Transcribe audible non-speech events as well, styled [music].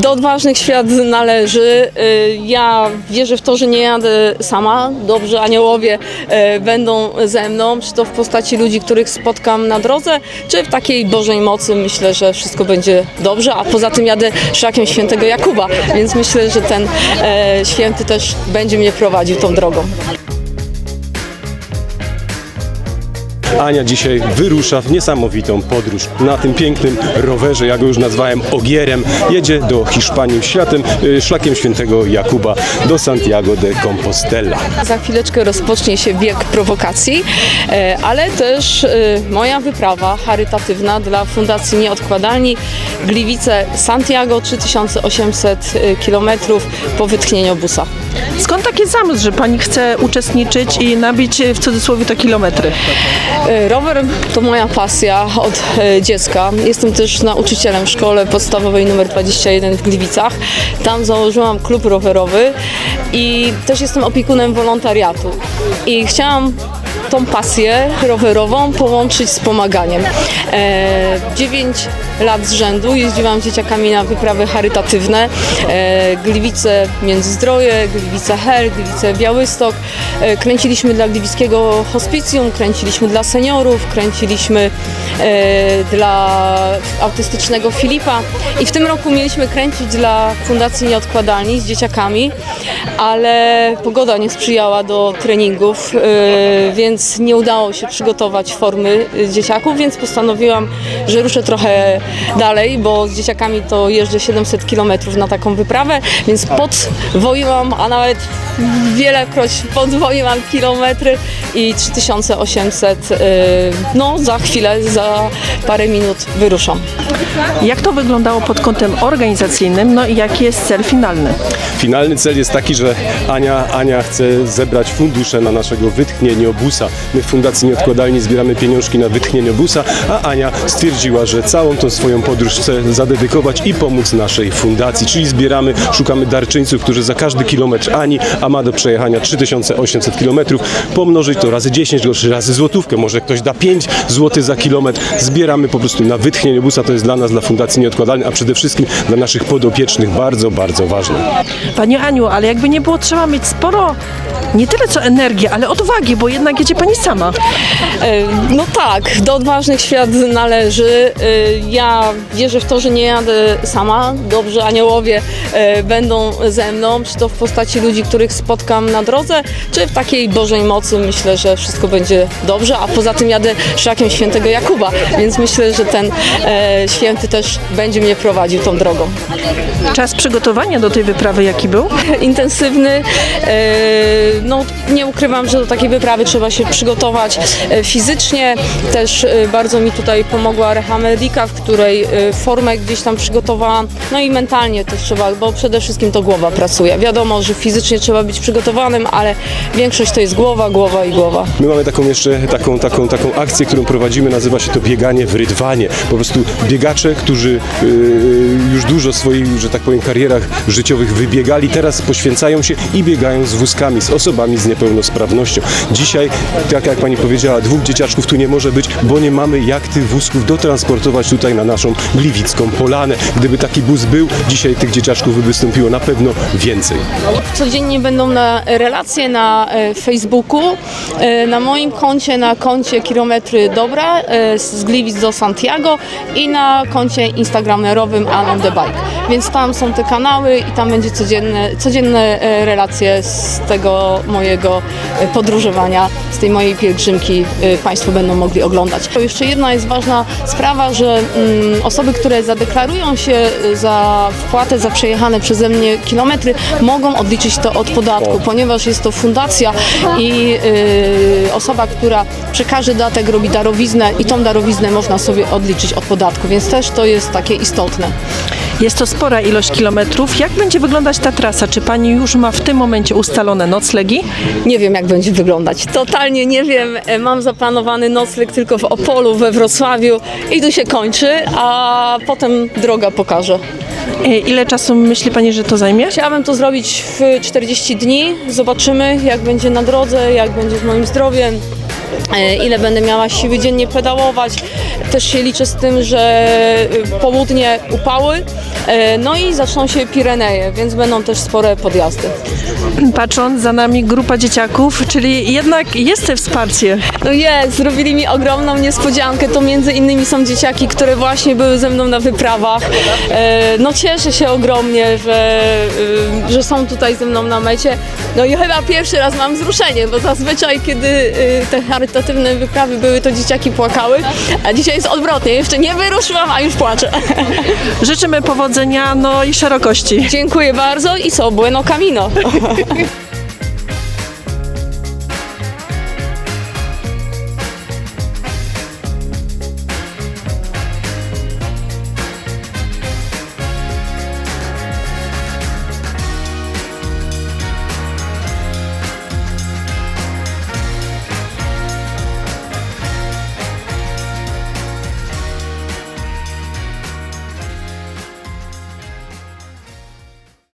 do odważnych świat należy. Y, Ja wierzę w to, że nie jadę sama. Dobrze, aniołowie y, będą ze mną, czy to w postaci ludzi, których spotkam na drodze, czy w takiej Bożej mocy. Myślę, że wszystko będzie dobrze, a poza tym jadę szlakiem świętego Jakuba, więc myślę, że ten e, święty też będzie mnie prowadził tą drogą. Ania dzisiaj wyrusza w niesamowitą podróż na tym pięknym rowerze, ja go już nazwałem Ogierem. Jedzie do Hiszpanii światem, y, szlakiem świętego Jakuba do Santiago de Compostela. Za chwileczkę rozpocznie się bieg prowokacji, e, ale też e, moja wyprawa charytatywna dla Fundacji Nieodkładalni Gliwice Santiago 3800 km po wytchnieniu busa. Skąd taki zamysł, że pani chce uczestniczyć i nabić w cudzysłowie to kilometry? E, Rower to moja pasja od e, dziecka. Jestem też nauczycielem w szkole podstawowej nr 21 w Gliwicach. Tam założyłam klub rowerowy i też jestem opiekunem wolontariatu. I chciałam tą pasję rowerową połączyć z pomaganiem. E, 9 lat z rzędu jeździłam z dzieciakami na wyprawy charytatywne. E, Gliwice Międzyzdroje, Gliwice Hel, Gliwice Białystok. E, kręciliśmy dla Gliwickiego Hospicjum, kręciliśmy dla seniorów, kręciliśmy e, dla autystycznego Filipa i w tym roku mieliśmy kręcić dla Fundacji Nieodkładalni z dzieciakami, ale pogoda nie sprzyjała do treningów, e, więc nie udało się przygotować formy e, dzieciaków, więc postanowiłam, że ruszę trochę dalej, bo z dzieciakami to jeżdżę 700 km na taką wyprawę, więc podwoiłam, a nawet wielekroć podwoiłam kilometry i 3800, e, no za chwilę, za parę minut wyruszam. Jak to wyglądało pod kątem organizacyjnym, no i jaki jest cel finalny? Finalny cel jest taki, że Ania, Ania chce zebrać fundusze na naszego wytchnienie busa. My w Fundacji Nieodkładalni zbieramy pieniążki na wytchnienie busa, a Ania stwierdziła, że całą tą swoją podróż chce zadedykować i pomóc naszej fundacji. Czyli zbieramy, szukamy darczyńców, którzy za każdy kilometr Ani, a ma do przejechania 3800 kilometrów, pomnożyć to razy 10, razy złotówkę, może ktoś da 5 zł za kilometr. Zbieramy po prostu na wytchnienie busa, to jest dla nas, dla Fundacji Nieodkładalnej, a przede wszystkim dla naszych podopiecznych bardzo, bardzo ważne. Pani Aniu, ale jakby nie było, trzeba mieć sporo, nie tyle co energii, ale odwagi, bo jednak jedzie pani sama. E, No tak, do odważnych świat należy. E, Ja wierzę w to, że nie jadę sama. Dobrze, aniołowie e, będą ze mną, czy to w postaci ludzi, których spotkam na drodze, czy w takiej Bożej mocy. Myślę, że wszystko będzie dobrze, a poza tym jadę szlakiem świętego Jakuba, więc myślę, że ten święty też będzie mnie prowadził tą drogą. Czas przygotowania do tej wyprawy jaki był? intensywny. No, nie ukrywam, że do takiej wyprawy trzeba się przygotować e, fizycznie. Też e, bardzo mi tutaj pomogła Reha Medica, w której e, formę gdzieś tam przygotowałam. No i mentalnie też trzeba, bo przede wszystkim to głowa pracuje. Wiadomo, że fizycznie trzeba być przygotowanym, ale większość to jest głowa, głowa i głowa. My mamy taką jeszcze taką, taką, taką akcję, którą prowadzimy, nazywa się to bieganie w rydwanie. Po prostu biegacze, którzy już dużo swoich, że tak powiem, karierach życiowych wybiegali, teraz poświęcają się i biegają z wózkami, z osobami z niepełnosprawnością. Dzisiaj, tak jak pani powiedziała, dwóch dzieciaczków tu nie może być, bo nie mamy jak tych wózków dotransportować tutaj na naszą Gliwicką Polanę. Gdyby taki bus był, dzisiaj tych dzieciaczków by wystąpiło na pewno więcej. Codziennie będą na relacje na e, Facebooku, e, na moim koncie, na koncie Kilometry Dobra e, z Gliwic do Santiago i na koncie instagramerowym Anon the Bike. Więc tam są te kanały i tam będzie codzienne, codzienne relacje z tego mojego podróżowania, tej mojej pielgrzymki e, Państwo będą mogli oglądać. To jeszcze jedna jest ważna sprawa, że mm, osoby, które zadeklarują się e, za wpłatę za przejechane przeze mnie kilometry, mogą odliczyć to od podatku, ponieważ jest to fundacja i y, osoba, która przekaże datek, robi darowiznę i tą darowiznę można sobie odliczyć od podatku, więc też to jest takie istotne. Jest to spora ilość kilometrów. Jak będzie wyglądać ta trasa? Czy pani już ma w tym momencie ustalone noclegi? Nie wiem, jak będzie wyglądać. Totalnie nie wiem. E, Mam zaplanowany nocleg tylko w Opolu, we Wrocławiu i tu się kończy, a potem droga pokaże. E, Ile czasu myśli pani, że to zajmie? Chciałabym to zrobić w 40 dni. Zobaczymy, jak będzie na drodze, jak będzie z moim zdrowiem. E, ile będę miała siły dziennie pedałować. Też się liczę z tym, że e, południe upały, e, no i zaczną się Pireneje, więc będą też spore podjazdy. Patrząc za nami grupa dzieciaków, czyli jednak jest te wsparcie. No jest, zrobili mi ogromną niespodziankę. To między innymi są dzieciaki, które właśnie były ze mną na wyprawach. No cieszę się ogromnie, że, że są tutaj ze mną na mecie. No i chyba pierwszy raz mam wzruszenie, bo zazwyczaj kiedy y, te charytatywne wyprawy były, to dzieciaki płakały, a dzisiaj jest odwrotnie. Jeszcze nie wyruszyłam, a już płaczę. [laughs] Życzymy powodzenia, no i szerokości. Dziękuję bardzo i co, bueno camino. [laughs]